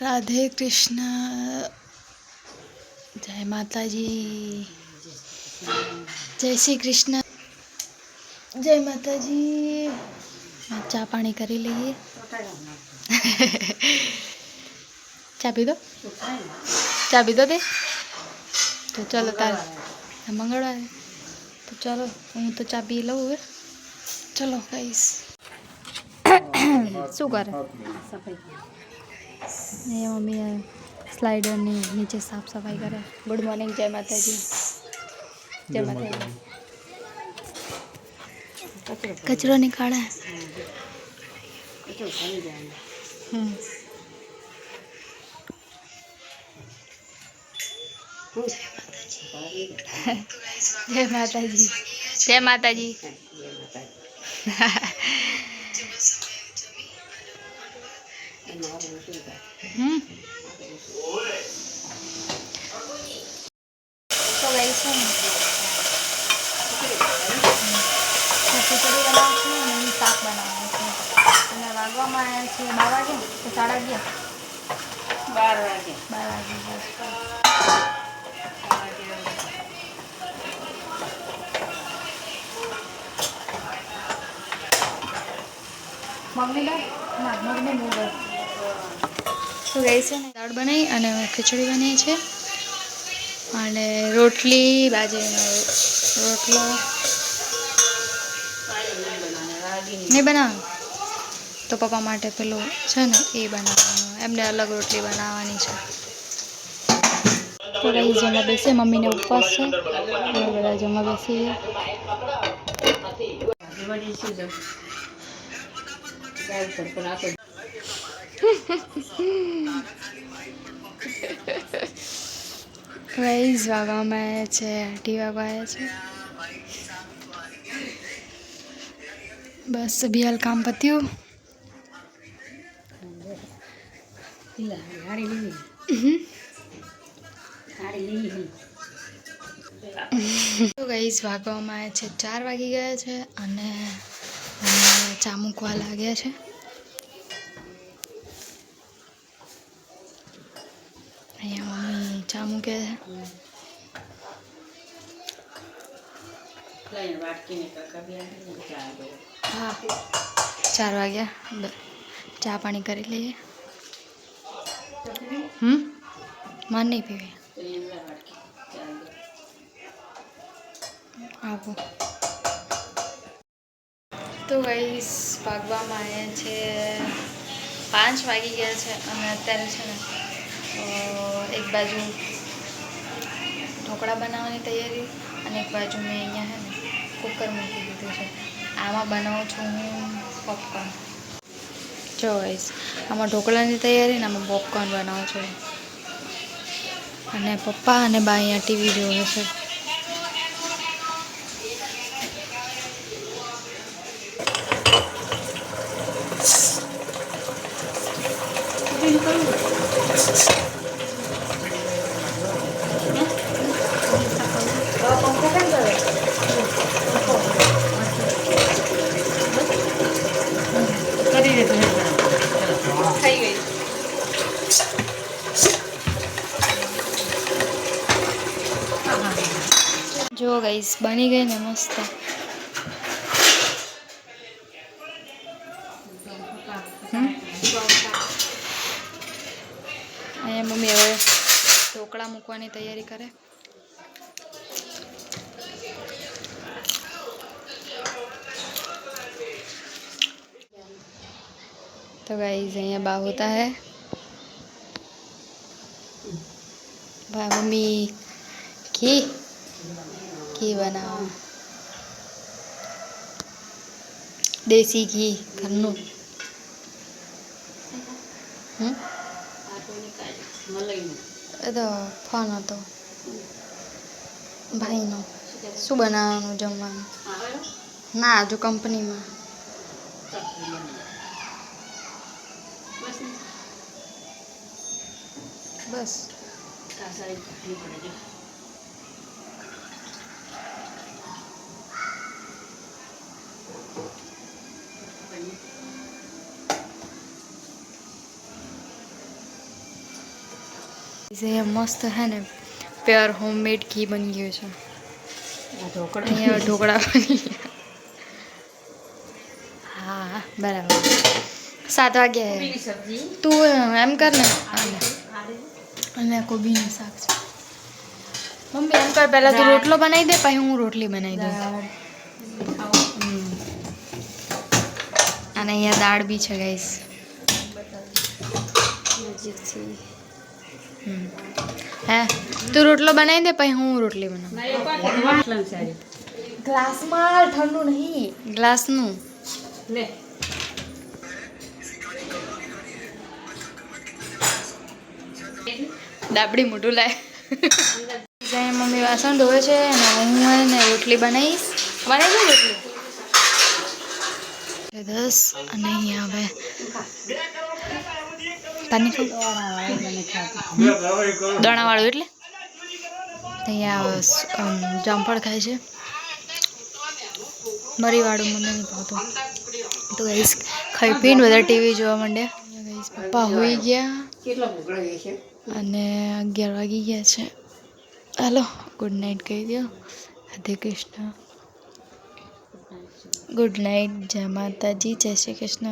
રાધે કૃષ્ણ જય માતાજી જય શ્રી કૃષ્ણ જય માતાજી ચા પાણી કરી લઈએ ચા પીધો ચા પીધો તે તો ચાલો તારે મંગળવારે તો ચાલો હું તો ચા પી લઉં હવે ચલો કહીશ શું કરે એ મમ્મી સ્લાઇડરની નીચે સાફ સફાઈ કરે ગુડ મોર્નિંગ જય માતાજી જય માતાજી કચરો નીકાળે હમ જય માતાજી જય માતાજી વાગવામાં આવ્યા છે બાર બાર વાગે બાર વાગી મગની દાળ ના મગની મૂળ તો ગઈ છે ને દાળ બનાવી અને ખીચડી બનાવી છે. અને રોટલી, બાજરીનો રોટલો. નહીં બનાવવાનું તો પપ્પા માટે પેલું છે ને, એ બનાવવાનું. એમને અલગ રોટલી બનાવવાની છે. તો રહી જમવા બેસીએ. મમ્મીને ઉપવાસ છે. બધા જમવા બેસીએ. આખો ગાઈઝ વાગવામાં આવ્યા છે અઢી વાગવા આવ્યા છે બસ બી હાલ કામ પત્યું? ગાઈઝ વાગવામાં આવ્યા છે ચાર વાગી ગયા છે અને ચા મૂકવા લાગ્યા છે અહીંયા મમ્મી ચા મૂકે છે હા. ચાર વાગ્યા. ચા પાણી કરી લઈએ. હમ? માન નહીં પીવી. આવો. તો ગઈસ ભાગવામાં આવ્યા છે પાંચ વાગી ગયા છે અને અત્યારે છે ને એક બાજુ ઢોકળા બનાવવાની તૈયારી અને એક બાજુ મેં અહીંયા છે ને કુકર મૂકી દીધું છે. આમાં બનાવું છું હું પોપકોર્ન જો ગઈસ આમાં ઢોકળાની તૈયારી ને આમાં પોપકોર્ન બનાવું છું. અને પપ્પા અને બા અહીંયા ટીવી જોવે છે. કરી દે થઈ ગઈ જો ગઈસ બની ગઈ ને મસ્ત હમ? અહીંયા મમ્મી હવે ઢોકળા મૂકવાની તૈયારી કરે तो गाइस અહીંયા બા હોતા है ભાઈ મમ્મી ઘી ઘી બનાવો દેશી ઘી, ઘરનું. એ તો ફોન હતો. ભાઈનો. શું બનાવવાનું જમવાનું? ના, હજુ કંપનીમાં. બસ. જે મસ્ત હે ને પ્યોર હોમમેડ ઘી બની ગયું છે. અહીંયા ઢોકળા બની. હા બરાબર. સાત વાગ્યા તું એમ કર ને. અને કોબીનું શાક છે. મમ્મી એમ કર પહેલાં તું રોટલો બનાવી દે પછી હું રોટલી બનાવી દઉં. અને અહીંયા દાળ બી છે ગાઈસ હમ હે તું રોટલો બનાવી દે પછી હું રોટલી બનાવું. ગ્લાસમાં ઠંડુ નહીં. ગ્લાસનું. લે. દાબડી મોટું લાય. જાય મમ્મી વાસણ ધોવે છે અને હું એને રોટલી બનાવીશ. બનાવી દઉં રોટલી? દસ અને અહીંયા હવે તને કહું દણાવાળું એટલે? અહીંયા જામફળ ખાય છે. મરીવાળું મને નહીં ભાવતું. તો ગઈશ ખાઈ પીને બધા ટીવી જોવા માંડ્યા. ગઈશ પપ્પા હોઈ ગયા. અને અગિયાર વાગી ગયા છે. હાલો ગુડ નાઇટ કહી દો રાધે કૃષ્ણ. ગુડ નાઇટ જય માતાજી જય શ્રી કૃષ્ણ.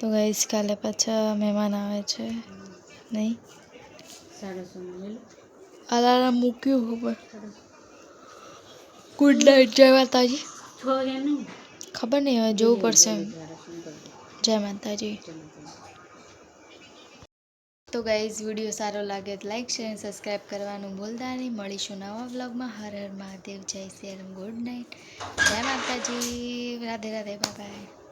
તો ગઈશ કાલે પાછા મહેમાન આવે છે. નહીં? અલાર્મ મૂક્યું, ખબર. ગુડ નાઇટ જય માતાજી. ખબર નહીં, હવે જોવું પડશે જય માતાજી. તો ગાઈઝ વીડિયો સારો લાગે તો લાઈક શેર અને સબસ્ક્રાઈબ કરવાનું ભૂલતા નહીં. મળીશું નવા વ્લોગમાં હર હર મહાદેવ, જય શ્રી ગુડ નાઇટ જય માતાજી. રાધે રાધે બાય